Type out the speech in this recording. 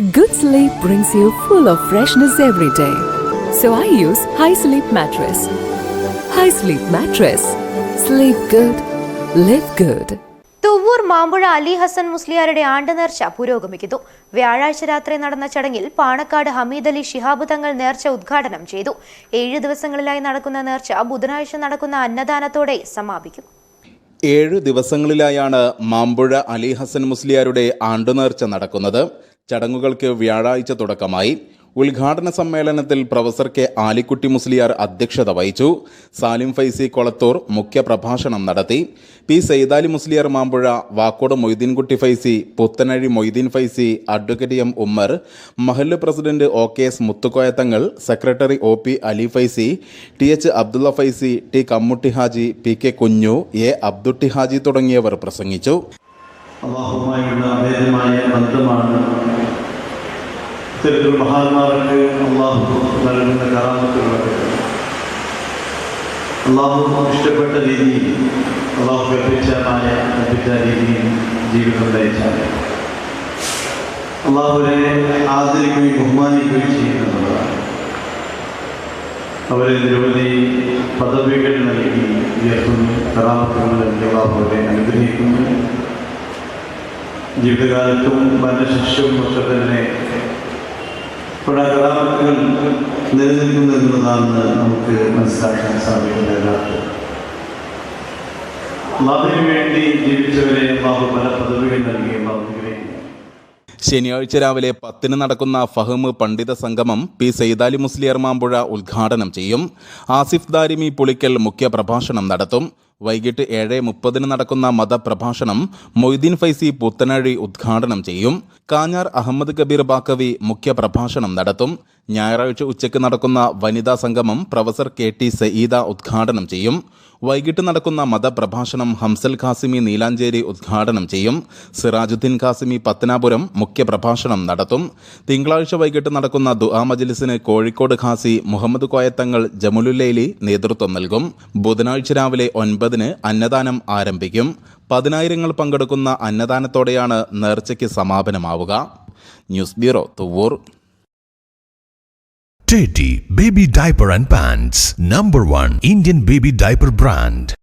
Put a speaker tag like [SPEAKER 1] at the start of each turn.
[SPEAKER 1] Good sleep brings you full of freshness every day. So I use High Sleep Mattress. High Sleep Mattress. Sleep good. Live good.
[SPEAKER 2] Thuvvur Mampuzha Ali Hasan മുസ്ലിയാരുടെ ആണ്ട് നേർച്ച പുരോഗമിക്കുന്നു വ്യാഴാഴ്ച രാത്രി നടന്ന ചടങ്ങിൽ പാണക്കാട് ഹമീദ് അലി ശിഹാബ് തങ്ങൾ നേർച്ച ഉദ്ഘാടനം ചെയ്തു ഏഴ് ദിവസങ്ങളിലായി നടക്കുന്ന നേർച്ച ബുധനാഴ്ച നടക്കുന്ന അന്നദാനത്തോടെ സമാപിക്കും
[SPEAKER 3] ഏഴ് ദിവസങ്ങളിലായാണ് മാമ്പുഴ അലി ഹസൻ മുസ്ലിയാരുടെ ആണ്ടുനേർച്ച നടക്കുന്നത് ചടങ്ങുകൾക്ക് വ്യാഴാഴ്ച തുടക്കമായി. ഉദ്ഘാടന സമ്മേളനത്തിൽ പ്രൊഫസർ കെ ആലിക്കുട്ടി മുസ്ലിയാർ അധ്യക്ഷത വഹിച്ചു. സാലിം ഫൈസി കൊളത്തൂർ മുഖ്യപ്രഭാഷണം നടത്തി. P Saidali Musliyar Mampuzha Vakkode Moideenkutty Faizy Puthanazhi Moideen Faizy advocate M Ummer മഹല്ല് president O K S Muthukoyathangal secretary O P Ali Faizy T H Abdulla Faizy T Kammutty Haji P K Kunju A Abdutty Haji തുടങ്ങിയവർ പ്രസംഗിച്ചു.
[SPEAKER 4] ബന്ധമാണ് ഇത്തരത്തിൽ മഹാന്മാർക്ക് അള്ളാഹു നൽകുന്ന കറാമത്തുകളൊക്കെ അള്ളാഹു ഇഷ്ടപ്പെട്ട രീതിയിൽ അള്ളാഹു കൽപ്പിച്ചമായ കൽപ്പിച്ച രീതിയിൽ ജീവിതം നയിച്ചാൽ അള്ളാഹുവിനെ ആദരിക്കുകയും ബഹുമാനിക്കുകയും ചെയ്യുന്നതാണ് അവരെ നിരവധി പദവികൾ നൽകി ഉയർത്തുന്നു. കറാമത്തുകൾ നൽകി അള്ളാഹുവിനെ അനുഗ്രഹിക്കുന്നു. ജീവിതകാലത്തും മരണശിക്ഷവും ഒക്കെ നിലനിൽക്കുന്നു എന്നുള്ളതാണെന്ന് നമുക്ക് മനസ്സിലാക്കാൻ സാധിക്കുന്നില്ല അള്ളാഹുവിന് വേണ്ടി ജീവിച്ചവരെ അള്ളാഹു പല പദവികൾ നൽകി
[SPEAKER 3] ശനിയാഴ്ച രാവിലെ പത്തിന് നടക്കുന്ന ഫഹമ് പണ്ഡിത സംഗമം പി സൈദാലി മുസ്ലിയർ മാമ്പുഴ ഉദ്ഘാടനം ചെയ്യും. ആസിഫ് ദാരിമി പുളിക്കൽ മുഖ്യപ്രഭാഷണം നടത്തും. വൈകിട്ട് ഏഴ് മുപ്പതിന് നടക്കുന്ന മതപ്രഭാഷണം മൊയ്തീൻ ഫൈസി പുത്തനഴി ഉദ്ഘാടനം ചെയ്യും. കാഞ്ഞാർ അഹമ്മദ് കബീർ ബാക്കവി മുഖ്യപ്രഭാഷണം നടത്തും. ഞായറാഴ്ച ഉച്ചയ്ക്ക് നടക്കുന്ന വനിതാ സംഗമം പ്രൊഫസർ കെ ടി സയീദ ഉദ്ഘാടനം ചെയ്യും. വൈകിട്ട് നടക്കുന്ന മതപ്രഭാഷണം ഹംസൽ ഖാസിമി നീലാഞ്ചേരി ഉദ്ഘാടനം ചെയ്യും. സിറാജുദ്ദീൻ ഖാസിമി പത്തനാപുരം മുഖ്യപ്രഭാഷണം നടത്തും. തിങ്കളാഴ്ച വൈകിട്ട് നടക്കുന്ന ദുആ മജ്ലിസിന് കോഴിക്കോട് ഖാസി മുഹമ്മദ് കോയത്തങ്ങൾ ജമുലുല്ലൈലി നേതൃത്വം നൽകും. ബുധനാഴ്ച രാവിലെ ഒൻപതിന് അന്നദാനം ആരംഭിക്കും. പതിനായിരങ്ങൾ പങ്കെടുക്കുന്ന അന്നദാനത്തോടെയാണ് നേർച്ചയ്ക്ക് സമാപനമാവുക. News bureau Thuvvur.
[SPEAKER 5] Teddy Baby Diaper and Pants, number one Indian baby diaper brand.